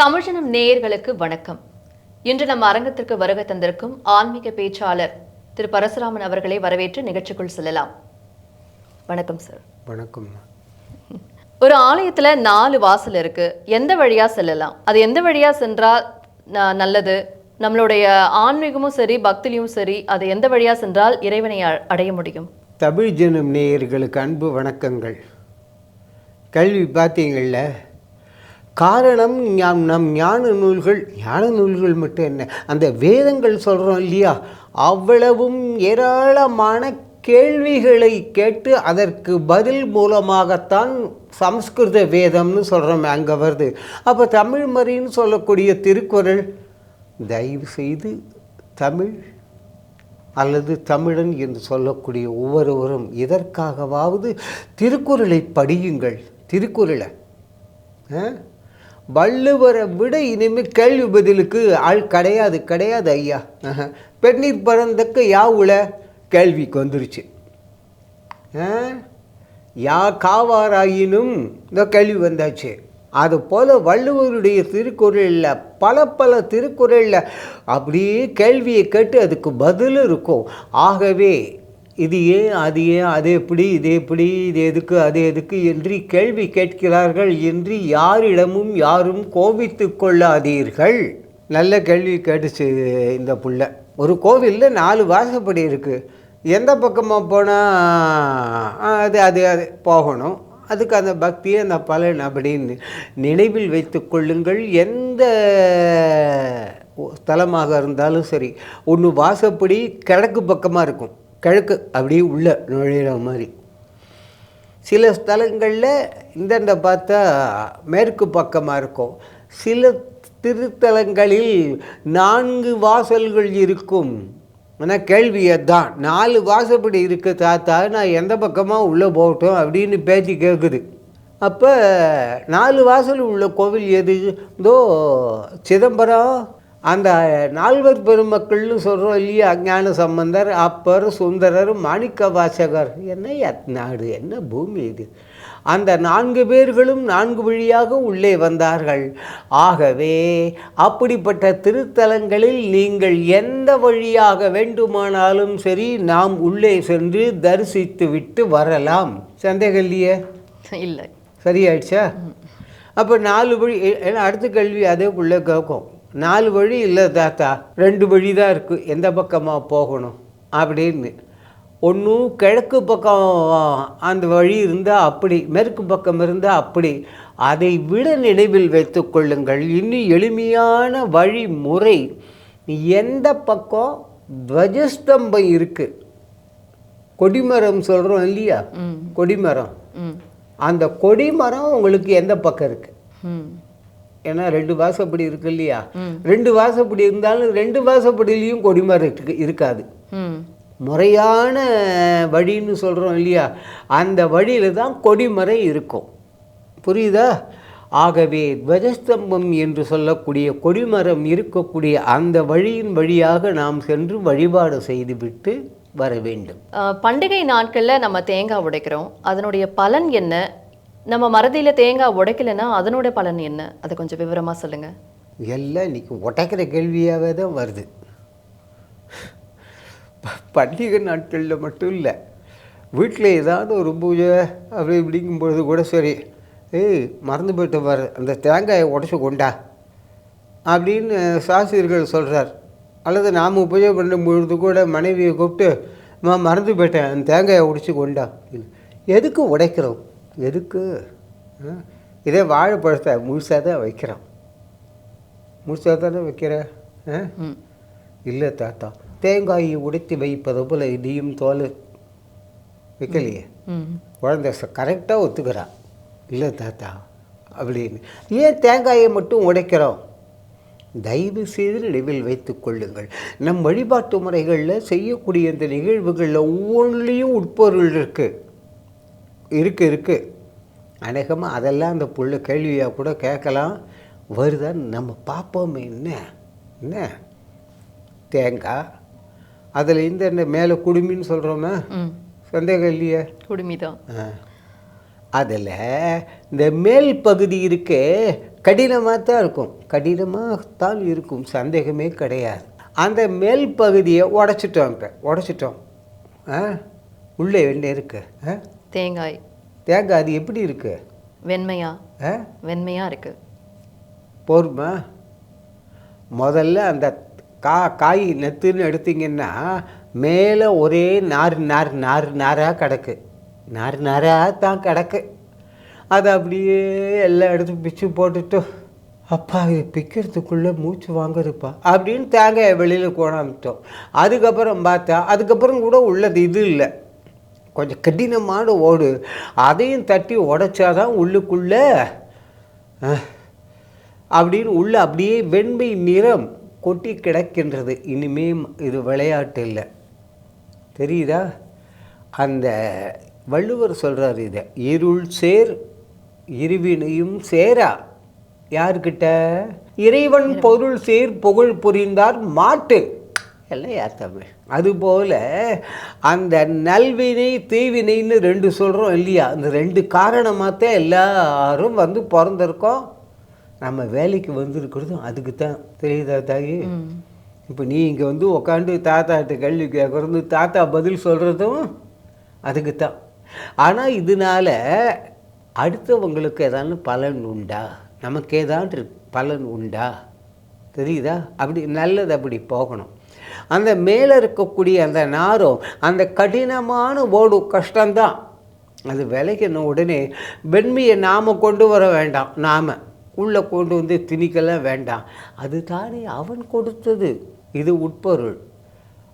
தமிழ்ஜனம் நேயர்களுக்கு வணக்கம். இன்று நம் அரங்கத்திற்கு வருகை தந்திருக்கும் ஆன்மீக பேச்சாளர் திரு பரசுராமன் அவர்களை வரவேற்று நிகழ்ச்சிக்குள் செல்லலாம். வணக்கம் சார் வணக்கம். ஒரு ஆலயத்துல நாலு வாசல் இருக்கு. எந்த வழியா செல்லலாம்? அது எந்த வழியா சென்றால் நல்லது? நம்மளுடைய ஆன்மீகமும் சரி பக்திலையும் சரி அது எந்த வழியா சென்றால் இறைவனை அடைய முடியும்? தமிழ் ஜனம் நேயர்களுக்கு அன்பு வணக்கங்கள். கல்வி பார்த்தீங்கள்ல காரணம் நம் ஞான நூல்கள் ஞான நூல்கள் மட்டும் என்ன? அந்த வேதங்கள் சொல்கிறோம் இல்லையா? அவ்வளவும் ஏராளமான கேள்விகளை கேட்டு அதற்கு பதில் மூலமாகத்தான் சம்ஸ்கிருத வேதம்னு சொல்கிறோம் அங்கே வருது. அப்போ தமிழ் மறின்னு சொல்லக்கூடிய திருக்குறள் தயவு செய்து தமிழ் அல்லது தமிழன் என்று சொல்லக்கூடிய ஒவ்வொருவரும் இதற்காகவாவது திருக்குறளை படியுங்கள். திருக்குறளை ஆ? வள்ளுவரை விட இனிமேல் கேள்வி பதிலுக்கு ஆள் கிடையாது கிடையாது ஐயா. ஆஹா. பெண்ணீர் பறந்தக்க யாவுல கேள்விக்கு வந்துருச்சு. ஆ? யா காவாராயினும் இந்த கேள்வி வந்தாச்சு. அதுபோல் வள்ளுவருடைய திருக்குறளில் பல பல திருக்குறளில் அப்படியே கேள்வியை கேட்டு அதுக்கு பதில் இருக்கும். ஆகவே இது ஏன் அது ஏன் அது எப்படி இது எப்படி இது எதுக்கு அது எதுக்கு என்று கேள்வி கேட்கிறார்கள் என்று யாரிடமும் யாரும் கோபித்து கொள்ளாதீர்கள். நல்ல கேள்வி கேட்டுச்சு இந்த புள்ள. ஒரு கோவிலில் நாலு வாசப்படி இருக்குது எந்த பக்கமாக போனால் அது அது அது போகணும். அதுக்கு அந்த பக்தி அந்த பலன் அப்படின்னு நினைவில் வைத்து கொள்ளுங்கள். எந்த ஸ்தலமாக இருந்தாலும் சரி ஒன்று வாசப்படி கிழக்கு பக்கமாக இருக்கும். கிழக்கு அப்படியே உள்ள நுழையிற மாதிரி. சில ஸ்தலங்களில் இந்தந்த பார்த்தா மேற்கு பக்கமாக இருக்கும். சில திருத்தலங்களில் நான்கு வாசல்கள் இருக்கும். ஆனால் கேள்வி அதுதான். நாலு வாசப்படி இருக்கு தாத்தா. நான் எந்த பக்கமாக உள்ளே போகட்டும் அப்படின்னு பேச்சு கேட்குது அப்போ நாலு வாசல் உள்ள கோவில் எது? இதோ சிதம்பரம் அந்த நால்வர் பெருமக்கள்னு சொல்கிறோம் இல்லையா அஞ்ஞான சம்பந்தர் அப்பர் சுந்தரர் மாணிக்க வாசகர் என்ன நாடு என்ன பூமி இது? அந்த நான்கு பேர்களும் நான்கு வழியாக உள்ளே வந்தார்கள். ஆகவே அப்படிப்பட்ட திருத்தலங்களில் நீங்கள் எந்த வழியாக வேண்டுமானாலும் சரி நாம் உள்ளே சென்று தரிசித்து விட்டு வரலாம். சந்தேகம் இல்லையே? இல்லை. சரியாயிடுச்சா? அப்போ நாலு வழி ஏன்னா அடுத்த கேள்வி அதே உள்ள கேட்கும். நாலு வழி இல்லை தாத்தா. ரெண்டு வழி தான் இருக்குது எந்த பக்கமாக போகணும்? அப்படின்னு. ஒன்றும் கிழக்கு பக்கம் அந்த வழி இருந்தால் அப்படி மேற்கு பக்கம் இருந்தால் அப்படி. அதை விட நினைவில் வைத்துக் கொள்ளுங்கள். இன்னும் எளிமையான வழிமுறை. எந்த பக்கம்? துவஜஸ்தம்பம் இருக்குது கொடிமரம் சொல்கிறோம் இல்லையா? கொடிமரம். அந்த கொடிமரம் உங்களுக்கு எந்த பக்கம் இருக்கு? ம். ஏன்னா ரெண்டு வாசப்படி இருக்கு இல்லையா. ரெண்டு வாசப்படி இருந்தாலும் ரெண்டு வாசப்படியிலையும் கொடிமரம் இருக்கு இருக்காது. முறையான வழின்னு சொல்கிறோம் இல்லையா? அந்த வழியில் தான் கொடிமரம் இருக்கும். புரியுதா? ஆகவே துவஜஸ்தம்பம் என்று சொல்லக்கூடிய கொடிமரம் இருக்கக்கூடிய அந்த வழியின் வழியாக நாம் சென்று வழிபாடு செய்துவிட்டு வர வேண்டும். பண்டிகை நாட்கள்ல நம்ம தேங்காய் உடைக்கிறோம். அதனுடைய பலன் என்ன? நம்ம மறதியில் தேங்காய் உடைக்கலைன்னா அதனுடைய பலன் என்ன? அதை கொஞ்சம் விவரமாக சொல்லுங்கள் எல்லாம் இன்னைக்கு உடைக்கிற கேள்வியாகவே தான் வருது. ப- பண்டிகை நாட்களில் மட்டும் இல்லை. வீட்டில் ஏதாவது ஒரு பூஜை அப்படி இப்படிங்கும் பொழுது கூட சரி ஏய் மறந்து போயிட்டு வர அந்த தேங்காயை உடச்சி கொண்டா அப்படின்னு சாஸ்திரிகள் சொல்கிறார் அல்லது நாம் பூஜை பண்ணும் பொழுது கூட மனைவியை கூப்பிட்டு மறந்து போயிட்டேன் அந்த தேங்காயை உடைச்சி கொண்டா. அப்படின்னு. எதுக்கு உடைக்கிறோம்? எதுக்கு? இதே வாழைப்பழத்தை முழுசாக தான் வைக்கிறோம். முழுசாக தானே வைக்கிற? இல்லை தாத்தா தேங்காயை உடைத்து வைப்பது போல் இதையும் தோல் வைக்கலையே. ம். குழந்தை கரெக்டாக ஒத்துக்கிறா. இல்லை தாத்தா அப்படின்னு. ஏன் தேங்காயை மட்டும் உடைக்கிறோம்? தயவு செய்து நினைவில் வைத்துக் கொள்ளுங்கள். நம் வழிபாட்டு முறைகளில் செய்யக்கூடிய இந்த நிகழ்வுகளில் ஒவ்வொன்றிலையும் உட்பொருள் இருக்குது இருக்கு இருக்கு. அநேகமாக அதெல்லாம் அந்த புள்ள கேள்வியாக கூட கேட்கலாம். வருதான்னு நம்ம பார்ப்போமே. என்ன? என்ன? தேங்காய். அதில் இந்த என்ன மேலே குடுமின்னு சொல்கிறோமே சந்தேகம் இல்லையே? குடுமிதான். ஆ. அதில் இந்த மேல் பகுதி இருக்கே கடினமாக தான் இருக்கும். கடினமாகத்தான் இருக்கும். சந்தேகமே கிடையாது. அந்த மேல் பகுதியை உடச்சிட்டோம் இப்போ. உடச்சிட்டோம். ஆ? உள்ளே என்ன இருக்கு? ஆ? தேங்காய். தேங்காய் அது எப்படி இருக்கு? வெண்மையா? வெண்மையா இருக்கு. போருமா முதல்ல அந்த கா காய் நெத்துன்னு எடுத்தீங்கன்னா மேலே ஒரே நார் நார் நார் நாராக கிடக்கு. நார் நாராக தான் கிடக்கு. அதை அப்படியே எல்லாம் எடுத்து பிச்சு போட்டுட்டு அப்பா இது பிக்கிறதுக்குள்ளே மூச்சு வாங்குதுப்பா. அப்படின்னு தேங்காயை வெளியில் கொண்டாந்துட்டோம். அதுக்கப்புறம் பார்த்தா அதுக்கப்புறம் கூட உள்ளது இது இல்லை. கொஞ்சம் கடினமான ஓடு. அதையும் தட்டி உடைச்சாதான் உள்ளுக்குள்ளே அப்படின்னு உள்ள அப்படியே வெண்மை நிறம் கொட்டி கிடக்கின்றது. இனிமே இது விளையாட்டு இல்லை. தெரியுதா? அந்த வள்ளுவர் சொல்கிறார் இதை இருள் சேர் இருவினையும் சேரா? யார்கிட்ட? இறைவன் பொருள் சேர் புகழ் புரிந்தார் மாட்டு. எல்லாம் யார் தமிழ் அதுபோல் அந்த நல்வினை தீவினைன்னு ரெண்டு சொல்கிறோம் இல்லையா? அந்த ரெண்டு காரணமாக தான் எல்லாரும் வந்து பிறந்திருக்கோம். நம்ம வேலைக்கு வந்திருக்கிறதும் அதுக்கு தான் தெரியுதா தாயி? இப்போ நீ இங்கே வந்து உக்காந்து தாத்தாட்ட கேள்வி கேட்குறது தாத்தா பதில் சொல்கிறதும் அதுக்கு தான் ஆனால் இதனால அடுத்தவங்களுக்கு ஏதானு பலன் உண்டா? நமக்கு ஏதாண்டு பலன் உண்டா? தெரியுதா? அப்படி நல்லது அப்படி போகணும். அந்த மேலே இருக்கக்கூடிய அந்த நாரம் அந்த கடினமான ஓடு கஷ்டம்தான். அது விளைக்கணும் உடனே வெண்மையை நாம் கொண்டு வர வேண்டாம். நாம் உள்ளே கொண்டு வந்து திணிக்கலாம் வேண்டாம். அது தானே அவன் கொடுத்தது. இது உட்பொருள்.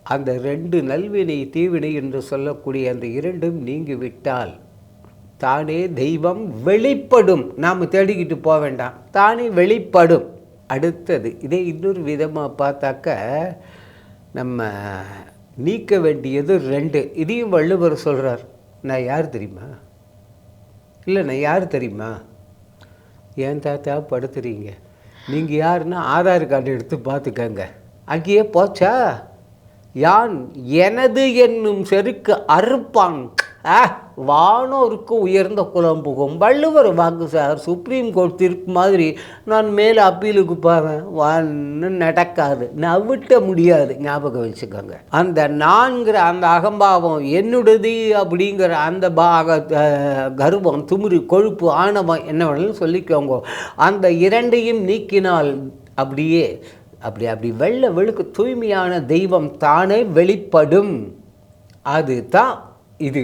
அந்த ரெண்டு நல்வினை தீவினை என்று சொல்லக்கூடிய அந்த இரண்டும் நீங்கி விட்டால் தானே தெய்வம் வெளிப்படும். நாம் தேடிக்கிட்டு போக வேண்டாம். தானே வெளிப்படும். அடுத்தது இதே இன்னொரு விதமாக பார்த்தாக்க நம்ம நீக்க வேண்டியது ரெண்டு. இதையும் வள்ளுவர் சொல்கிறார் நான் யார் தெரியுமா? இல்லை நான் யார் தெரியுமா? ஏன் தாத்தா படுத்துறீங்க. நீங்கள் யாருன்னா ஆதார் கார்டு எடுத்து பார்த்துக்கங்க. அங்கேயே போச்சா? யான் எனது என்னும் செருக்கு அறுப்பான்? ஆ வானோருக்கு உயர்ந்த குலம் புகும் வள்ளுவர் வாக்கு சார் சுப்ரீம் கோர்ட் தீர்ப்பு மாதிரி நான் மேலே அப்பீலுக்கு போவேன். வான்னு நடக்காது. நவிட்ட முடியாது. ஞாபகம் வச்சுக்கோங்க. அந்த நான்கிற அந்த அகம்பாவம் என்னுடையது அப்படிங்கிற அந்த பாக கர்வம் துமுறு கொழுப்பு ஆணவம் என்ன வேணாலும் சொல்லிக்கோங்க. அந்த இரண்டையும் நீக்கினால் அப்படியே அப்படி அப்படி வெள்ளை வெளுக்கு தூய்மையான தெய்வம் தானே வெளிப்படும். அது தான் இது.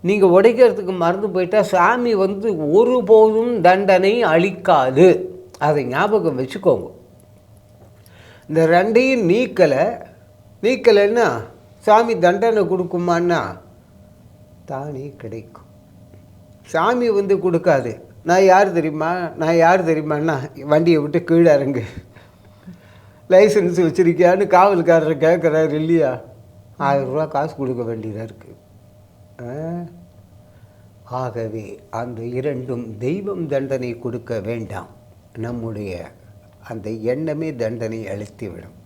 நீங்கள் உடைக்கிறதுக்கு மறந்து போயிட்டால் சாமி வந்து ஒருபோதும் தண்டனை அளிக்காது. அதை ஞாபகம் வச்சுக்கோங்க. இந்த ரெண்டையும் நீக்கலை. நீக்கலைன்னா சாமி தண்டனை கொடுக்குமான்னா தானே கிடைக்கும். சாமி வந்து கொடுக்காது. நான் யார் தெரியுமா? நான் யார் தெரியுமான்னா வண்டியை விட்டு கீழே இறங்கு. லைசன்ஸ் வச்சுருக்கியான்னு காவல்காரர் கேட்குறாரு இல்லையா? ஆயிரம் ரூபா காசு கொடுக்க வேண்டியதாக இருக்குது ஆகவே அந்த இரண்டும் தெய்வம் தண்டனை கொடுக்க வேண்டாம். நம்முடைய அந்த எண்ணமே தண்டனை அளித்துவிடும்.